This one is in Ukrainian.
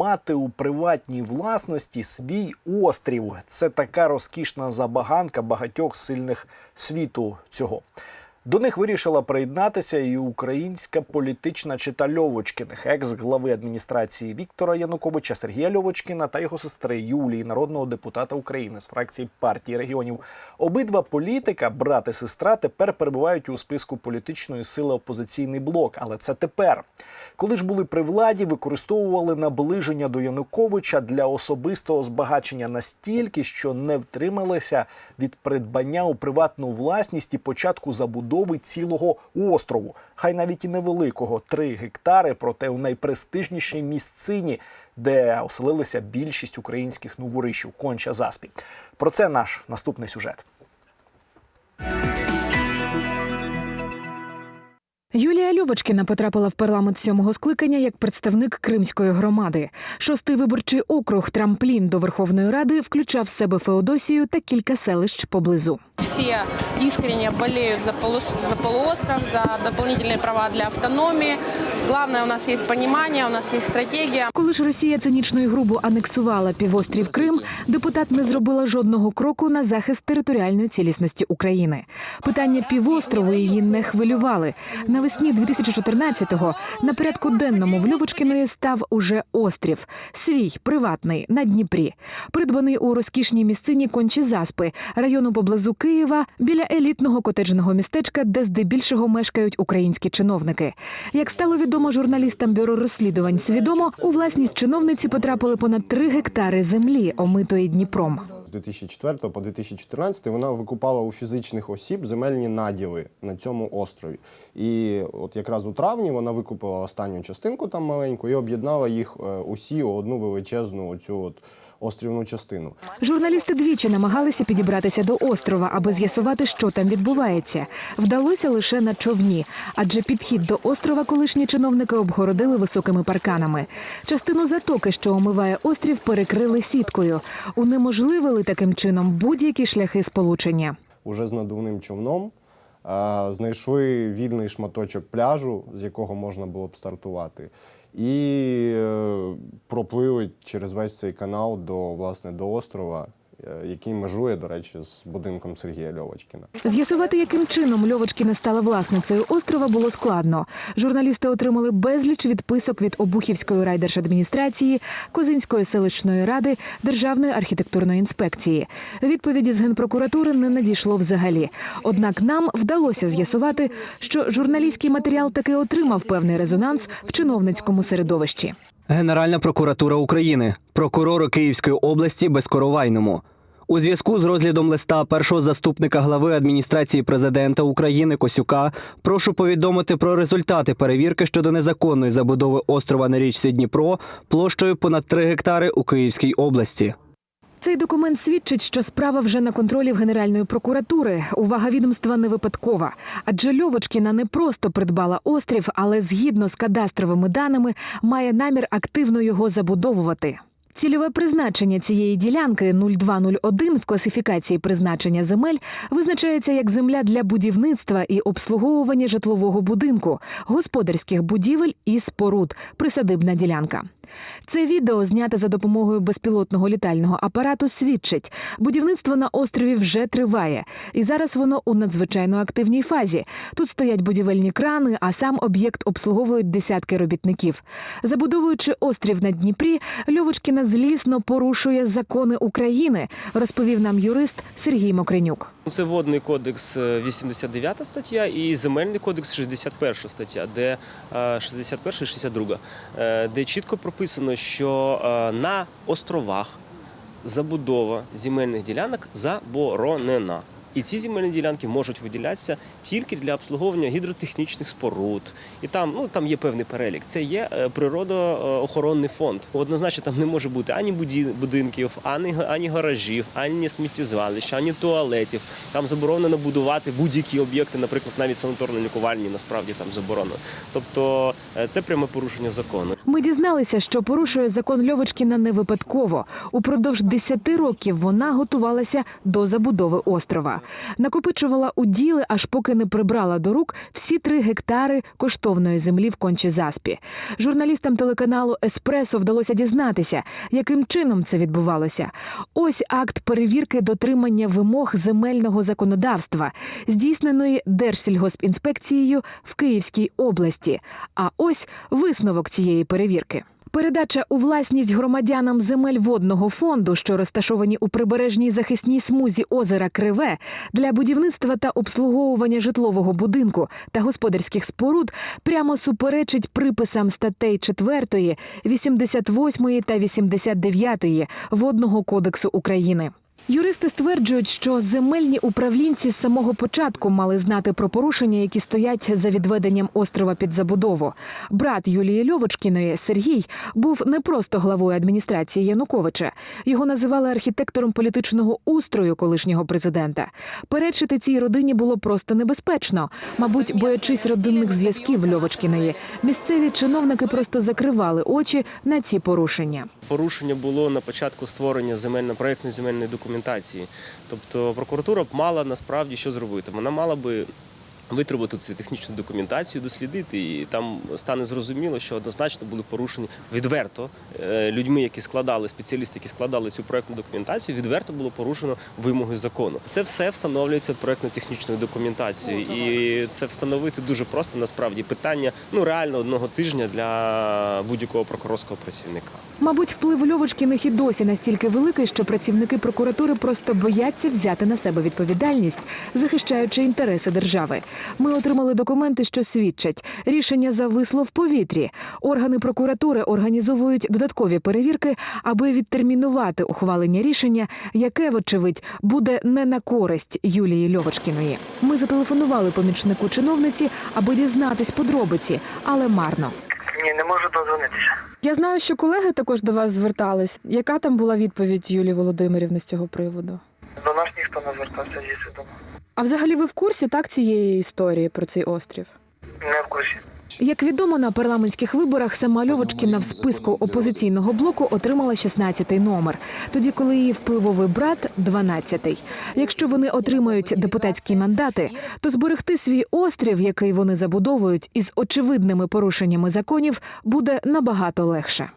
мати у приватній власності свій острів. Це така розкішна забаганка багатьох сильних світу цього. До них вирішила приєднатися і українська політична чита Льовочкіних, екс-глави адміністрації Віктора Януковича Сергія Льовочкіна та його сестри Юлії, народного депутата України з фракції партії регіонів. Обидва політика, брат і сестра, тепер перебувають у списку політичної сили опозиційний блок. Але це тепер. Коли ж були при владі, використовували наближення до Януковича для особистого збагачення настільки, що не втрималися від придбання у приватну власність і початку забудови цілого острову, хай навіть і невеликого, 3 гектари, проте у найпрестижнішій місцині, де оселилися більшість українських новоришів конча заспі. Про це наш наступний сюжет. Юлія Льовочкіна потрапила в парламент сьомого скликання як представник кримської громади. Шостий виборчий округ Трамплін до Верховної Ради включав в себе Феодосію та кілька селищ поблизу. Всі искренне боліють за, полуостров, за дополнительні права для автономии. Главное, у нас есть понимание, у нас есть стратегия. Коли ж Росія цинічно грубо анексувала півострів Крим, депутат не зробила жодного кроку на захист територіальної цілісності України. Питання півострову її не хвилювали. Навесні 2014-го на порядку денному в Льовочкіної став уже острів, свій приватний на Дніпрі, придбаний у розкішній місцині кончі заспи, району поблизу Києва, біля елітного котеджного містечка, де здебільшого мешкають українські чиновники. Як стало відомо журналістам бюро розслідувань, свідомо у власність чиновниці потрапили понад 3 гектари землі, омитої Дніпром. З 2004 по 2014 вона викупала у фізичних осіб земельні наділи на цьому острові. І от якраз у травні вона викупила останню частинку там маленьку і об'єднала їх е, усі у одну величезну оцю от острівну частину. Журналісти двічі намагалися підібратися до острова, аби з'ясувати, що там відбувається. Вдалося лише на човні, адже підхід до острова колишні чиновники обгородили високими парканами. Частину затоки, що омиває острів, перекрили сіткою. Унеможливили таким чином будь-які шляхи сполучення. Уже з надувним човном знайшли вільний шматочок пляжу, з якого можна було б стартувати. І е, проплили через весь цей канал до, власне, до острова, який межує, до речі, з будинком Сергія Льовочкіна. З'ясувати, яким чином Льовочкіна стала власницею острова, було складно. Журналісти отримали безліч відписок від Обухівської райдержадміністрації, Козинської селищної ради, Державної архітектурної інспекції. Відповіді з генпрокуратури не надійшло взагалі. Однак нам вдалося з'ясувати, що журналістський матеріал таки отримав певний резонанс в чиновницькому середовищі. Генеральна прокуратура України, прокурору Київської області Безкоровайному. У зв'язку з розглядом листа першого заступника глави адміністрації президента України Косюка прошу повідомити про результати перевірки щодо незаконної забудови острова на річці Дніпро площею понад 3 гектари у Київській області. Цей документ свідчить, що справа вже на контролі в Генеральної прокуратури. Увага відомства не випадкова. Адже Льовочкіна не просто придбала острів, але згідно з кадастровими даними має намір активно його забудовувати. Цільове призначення цієї ділянки 0201 в класифікації призначення земель визначається як земля для будівництва і обслуговування житлового будинку, господарських будівель і споруд, присадибна ділянка. Це відео, зняте за допомогою безпілотного літального апарату, свідчить, будівництво на острові вже триває, і зараз воно у надзвичайно активній фазі. Тут стоять будівельні крани, а сам об'єкт обслуговують десятки робітників. Забудовуючи острів на Дніпрі, Льовочкіна злісно порушує закони України, розповів нам юрист Сергій Мокренюк. Це водний кодекс е, 89 стаття і земельний кодекс 61 стаття, де е, 61 і 62, е, де чітко прописано, що е, на островах забудова земельних ділянок заборонена. І ці земельні ділянки можуть виділятися тільки для обслуговування гідротехнічних споруд. І там, ну там є певний перелік. Це є е, природоохоронний фонд. Однозначно там не може бути ані будинків, ані, ані гаражів, ані сміттєзвалищ, ані туалетів. Там заборонено будувати будь-які об'єкти, наприклад, навіть санаторно-лікувальні, насправді там заборонено. Тобто е, це пряме порушення закону. Ми дізналися, що порушує закон Льовочкіна не випадково. Упродовж 10 років вона готувалася до забудови острова. Накопичувала уділи, аж поки не прибрала до рук всі три гектари коштовної землі в Кончі-Заспі. Журналістам телеканалу Еспресо вдалося дізнатися, яким чином це відбувалося. Ось акт перевірки дотримання вимог земельного законодавства, здійсненої Держсільгоспінспекцією в Київській області. А ось висновок цієї перевірки. Передача у власність громадянам земель водного фонду, що розташовані у прибережній захисній смузі озера Криве, для будівництва та обслуговування житлового будинку та господарських споруд прямо суперечить приписам статей 4, 88 та 89 Водного кодексу України. Юристи стверджують, що земельні управлінці з самого початку мали знати про порушення, які стоять за відведенням острова під забудову. Брат Юлії Льовочкіної Сергій був не просто главою адміністрації Януковича. Його називали архітектором політичного устрою колишнього президента. Перечити цій родині було просто небезпечно. Мабуть, боячись родинних зв'язків Льовочкіної, місцеві чиновники просто закривали очі на ці порушення. Порушення було на початку створення земельно проєктної земельної документації. Тобто прокуратура б мала насправді що зробити. Вона мала би витребувати цю технічну документацію, дослідити, і там стане зрозуміло, що однозначно були порушені відверто е, людьми, які складали спеціалісти, які складали цю проектну документацію. Відверто було порушено вимоги закону. Це все встановлюється проектно-технічною документацією, і це встановити дуже просто насправді питання ну реально одного тижня для будь-якого прокурорського працівника. Мабуть, вплив Льовочкіних і досі настільки великий, що працівники прокуратури просто бояться взяти на себе відповідальність, захищаючи інтереси держави. Ми отримали документи, що свідчать, рішення зависло в повітрі. Органи прокуратури організовують додаткові перевірки, аби відтермінувати ухвалення рішення, яке, вочевидь, буде не на користь Юлії Льовочкіної. Ми зателефонували помічнику чиновниці, аби дізнатись подробиці, але марно. Ні, не можу дозвонитися. Я знаю, що колеги також до вас звертались. Яка там була відповідь Юлії Володимирівни з цього приводу? До нас ніхто не звертався зі свідомо. А взагалі ви в курсі так цієї історії про цей острів? Не в курсі. Як відомо, на парламентських виборах сама Льовочкіна в списку опозиційного блоку отримала 16-й номер, тоді коли її впливовий брат 12-й. Якщо вони отримають депутатські мандати, то зберегти свій острів, який вони забудовують, із очевидними порушеннями законів, буде набагато легше.